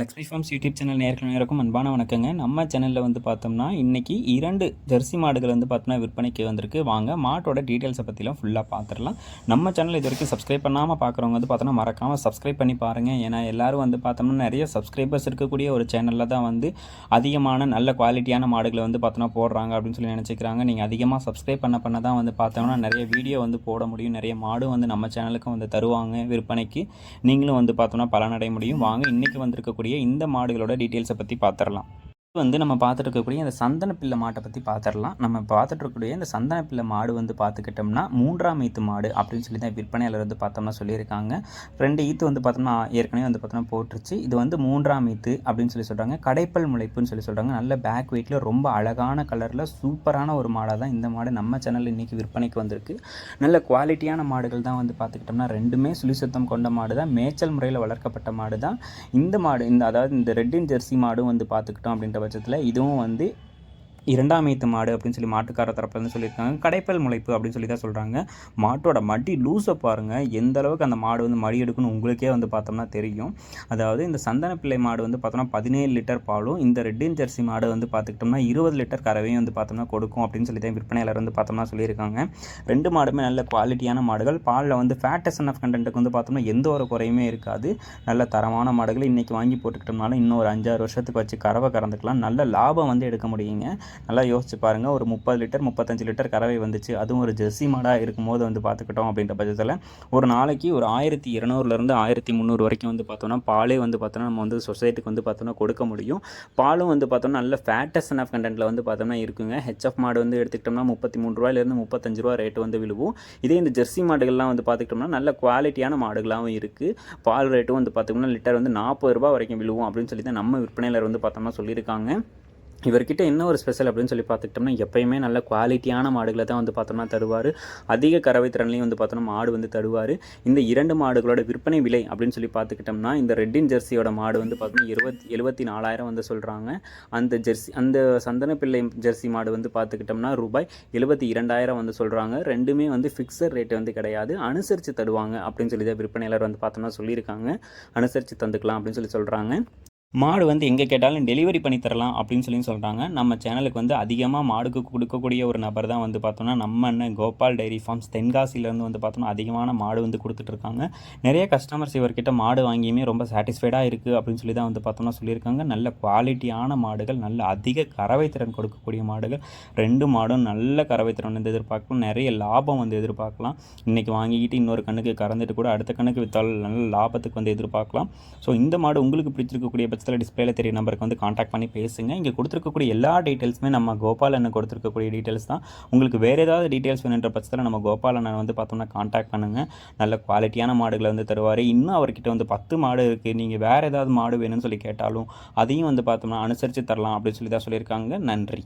Lakshmi forms YouTube channel நேர்கள் இருக்கும் அன்பான வணக்கங்க. நம்ம சேனலில் வந்து பார்த்தோம்னா இன்றைக்கி இரண்டு ஜெர்சி மாடுகள் வந்து பார்த்தோம்னா விற்பனைக்கு வந்திருக்கு. வாங்க மாட்டோட டீட்டெயில்ஸை பற்றிலாம் ஃபுல்லாக பார்த்துடலாம் நம்ம சேனல் இது வரைக்கும் சப்ஸ்கிரைப் பண்ணாமல் பார்க்குறவங்க வந்து பார்த்தோம்னா மறக்காமல் சப்ஸ்கிரைப் பண்ணி பாருங்கள் ஏன்னா எல்லோரும் வந்து பார்த்தோம்னா நிறைய சப்ஸ்கிரைபர்ஸ் இருக்கக்கூடிய ஒரு சேனலில் தான் வந்து அதிகமான நல்ல குவாலிட்டியான மாடுகளை வந்து பார்த்தோம்னா போடுறாங்க அப்படின்னு சொல்லி நினச்சிக்கிறாங்க. நீங்கள் அதிகமாக சப்ஸ்கிரைப் பண்ண பண்ண தான் வந்து பார்த்தோம்னா நிறைய வீடியோ வந்து போட முடியும். நிறைய மாடு வந்து நம்ம சேனலுக்கும் வந்து தருவாங்க விற்பனைக்கு. நீங்களும் வந்து பார்த்தோம்னா பலனடைய முடியும். வாங்க இன்றைக்கி வந்திருக்கக்கூடிய இருக்கக்கூடிய இந்த மாடுகளோட டீட்டெயில்ஸை பற்றி பார்த்துடலாம் வந்து நம்ம பார்த்துட்டு இருக்கக்கூடிய இந்த சந்தன பிள்ளை மாட்டை பற்றி பார்த்துடலாம். நம்ம பார்த்துட்டு இருக்கக்கூடிய இந்த சந்தன பிள்ளை மாடு வந்து பார்த்துக்கிட்டோம்னா மூன்றாம் ஈத்து மாடு அப்படின்னு சொல்லி தான் விற்பனையாளர் வந்து பார்த்தோம்னா சொல்லியிருக்காங்க. ரெண்டு ஈத்து வந்து பார்த்தோம்னா ஏற்கனவே வந்து பார்த்தோம்னா போட்டுருச்சு. இது வந்து மூன்றாம் ஈத்து அப்படின்னு சொல்லி சொல்கிறாங்க கடைப்பல் முளைப்புன்னு சொல்லி சொல்கிறாங்க நல்ல பேக் வெயிட்டில் ரொம்ப அழகான கலரில் சூப்பரான ஒரு மாடாக தான் இந்த மாடு நம்ம சேனலில் இன்றைக்கி விற்பனைக்கு வந்திருக்கு. நல்ல குவாலிட்டியான மாடுகள் தான் வந்து பார்த்துக்கிட்டோம்னா ரெண்டுமே சுழி சுத்தம் கொண்ட மாடு தான். மேய்ச்சல் முறையில் வளர்க்கப்பட்ட மாடு தான். இந்த மாடு இந்த அதாவது இந்த ரெட்டின் ஜெர்சி மாடும் வந்து பார்த்துக்கிட்டோம் அப்படின்ற பட்சத்தில் இதுவும் வந்து இரண்டாம் ஈத்து மாடு அப்படின்னு சொல்லி மாட்டுக்கார தரப்புலேருந்து சொல்லியிருக்காங்க. கடைப்பல் முளைப்பு அப்படின்னு சொல்லி தான் சொல்கிறாங்க மாட்டோட மடி லூஸை பாருங்கள் எந்த அளவுக்கு அந்த மாடு வந்து மடி எடுக்கணும் உங்களுக்கே வந்து பார்த்தோம்னா தெரியும். அதாவது இந்த சந்தன பிள்ளை மாடு வந்து பார்த்தோம்னா பதினேழு லிட்டர் பாலும் இந்த ரெட்டின் ஜெர்சி மாடு வந்து பார்த்துக்கிட்டோம்னா இருபது லிட்டர் கறவையும் வந்து பார்த்தோம்னா கொடுக்கும் அப்படின்னு சொல்லி தான் விற்பனையாளர் வந்து பார்த்தோம்னா சொல்லியிருக்காங்க. ரெண்டு மாடுமே நல்ல குவாலிட்டியான மாடுகள். பாலில் வந்து ஃபேட்டசன் ஆஃப் கண்டென்ட்டுக்கு வந்து பார்த்தோம்னா எந்த ஒரு குறையுமே இருக்காது. நல்ல தரமான மாடுகள் இன்றைக்கி வாங்கி போட்டுக்கிட்டோம்னாலும் இன்னும் ஒரு அஞ்சாறு வருஷத்துக்கு வச்சு கறவை கறந்துக்கலாம். நல்ல லாபம் வந்து எடுக்க முடியுங்க. நல்லா யோசிச்சு பாருங்கள் ஒரு முப்பது லிட்டர் முப்பத்தஞ்சு லிட்டர் கறவை வந்துச்சு. அதுவும் ஒரு ஜெர்சி மாடாக இருக்கும்போது வந்து பார்த்துக்கிட்டோம் அப்படின்ற பட்சத்தில் ஒரு நாளைக்கு ஒரு ஆயிரத்தி இரநூறுலேருந்து ஆயிரத்தி முந்நூறு வரைக்கும் வந்து பார்த்தோன்னா பாலே வந்து பார்த்தோன்னா நம்ம வந்து சொசைட்டிக்கு வந்து பார்த்தோன்னா கொடுக்க முடியும். பாலும் வந்து பார்த்தோம்னா நல்ல ஃபேட்டஸ்ட் ஆஃப் கண்டென்ட்டில் வந்து பார்த்தோம்னா இருக்குங்க. ஹெச்எஃப் மாடு வந்து எடுத்துக்கிட்டோம்னா முப்பத்தி மூணு ரூபாயிலேருந்து முப்பத்தஞ்சு ரூபா ரேட்டு வந்து விழுவும். இதே இந்த ஜெர்சி மாடுகள்லாம் வந்து பார்த்துக்கிட்டோம்னா நல்ல குவாலிட்டியான மாடுகளாகவும் இருக்குது பால் ரேட்டும் வந்து பார்த்தோம்னா லிட்டர் வந்து நாற்பது ரூபா வரைக்கும் விழுவும் அப்படின்னு சொல்லி தான் நம்ம விற்பனையில் வந்து பார்த்தோம்னா சொல்லியிருக்காங்க. இவர்கிட்ட என்ன ஒரு ஸ்பெஷல் அப்படின்னு சொல்லி பார்த்துக்கிட்டோம்னா எப்பயுமே நல்ல குவாலிட்டியான மாடுகளை தான் வந்து பார்த்தோம்னா தருவார். அதிக கறவை திறன்லையும் வந்து பார்த்தோம்னா மாடு வந்து தருவார். இந்த இரண்டு மாடுகளோட விற்பனை விலை அப்படின்னு சொல்லி பார்த்துக்கிட்டோம்னா இந்த ரெட்டின் ஜெர்சியோட மாடு வந்து பார்த்தோம்னா இருபத்தி எழுபத்தி நாலாயிரம் வந்து சொல்கிறாங்க அந்த ஜெர்சி அந்த சந்தன பிள்ளை ஜெர்சி மாடு வந்து பார்த்துக்கிட்டோம்னா ரூபாய் எழுபத்தி இரண்டாயிரம் வந்து சொல்கிறாங்க ரெண்டுமே வந்து ஃபிக்ஸட் ரேட்டு வந்து கிடையாது. அனுசரித்து தருவாங்க அப்படின்னு சொல்லி தான் விற்பனையாளர் வந்து பார்த்தோம்னா சொல்லியிருக்காங்க. அனுசரித்து தந்துக்கலாம் அப்படின்னு சொல்லி சொல்கிறாங்க மாடு வந்து எங்கே கேட்டாலும் டெலிவரி பண்ணி தரலாம் அப்படின்னு சொல்லி சொல்கிறாங்க நம்ம சேனலுக்கு வந்து அதிகமாக மாடுக்கு கொடுக்கக்கூடிய ஒரு நபர் தான் வந்து பார்த்தோம்னா நம்ம அண்ணன் கோபால் டைரி ஃபார்ம்ஸ் தென்காசிலேருந்து வந்து பார்த்தோன்னா அதிகமான மாடு வந்து கொடுத்துட்ருக்காங்க நிறைய கஸ்டமர்ஸ் இவர்கிட்ட மாடு வாங்கியுமே ரொம்ப சாட்டிஸ்ஃபைடாக இருக்குது அப்படின்னு சொல்லி தான் வந்து பார்த்தோம்னா சொல்லியிருக்காங்க. நல்ல குவாலிட்டியான மாடுகள் நல்ல அதிக கறவை திறன் கொடுக்கக்கூடிய மாடுகள். ரெண்டு மாடும் நல்ல கறவை திறன் வந்து எதிர்பார்க்கலாம். நிறைய லாபம் வந்து எதிர்பார்க்கலாம். இன்றைக்கி வாங்கிக்கிட்டு இன்னொரு கண்ணுக்கு கறந்துட்டு கூட அடுத்த கண்ணுக்கு விற்றால் நல்ல லாபத்துக்கு வந்து எதிர்பார்க்கலாம். ஸோ இந்த மாடு உங்களுக்கு பிடிச்சிருக்கக்கூடிய பட்சத்தில் டிஸ்பிளேல தெரிய நம்பருக்கு வந்து காண்டாக்ட் பண்ணி பேசுங்க. இங்கே கொடுத்துருக்கக்கூடிய எல்லா டீட்டெயில்ஸுமே நம்ம கோபால் அண்ணன் கொடுத்துருக்கக்கூடிய டீட்டெயில்ஸ் தான். உங்களுக்கு வேறு ஏதாவது டீட்டெயில்ஸ் வேணுன்ற பட்சத்தில் நம்ம கோபால் அண்ணன் வந்து பார்த்தோம்னா காண்டாக்ட் பண்ணுங்கள் நல்ல குவாலிட்டியான மாடுகளை வந்து தருவார். இன்னும் அவர்கிட்ட வந்து பத்து மாடு இருக்குது நீங்கள் வேறு ஏதாவது மாடு வேணும்னு சொல்லி கேட்டாலும் அதையும் வந்து பார்த்தோம்னா அனுசரித்து தரலாம் அப்படின்னு சொல்லி தான் சொல்லியிருக்காங்க. நன்றி.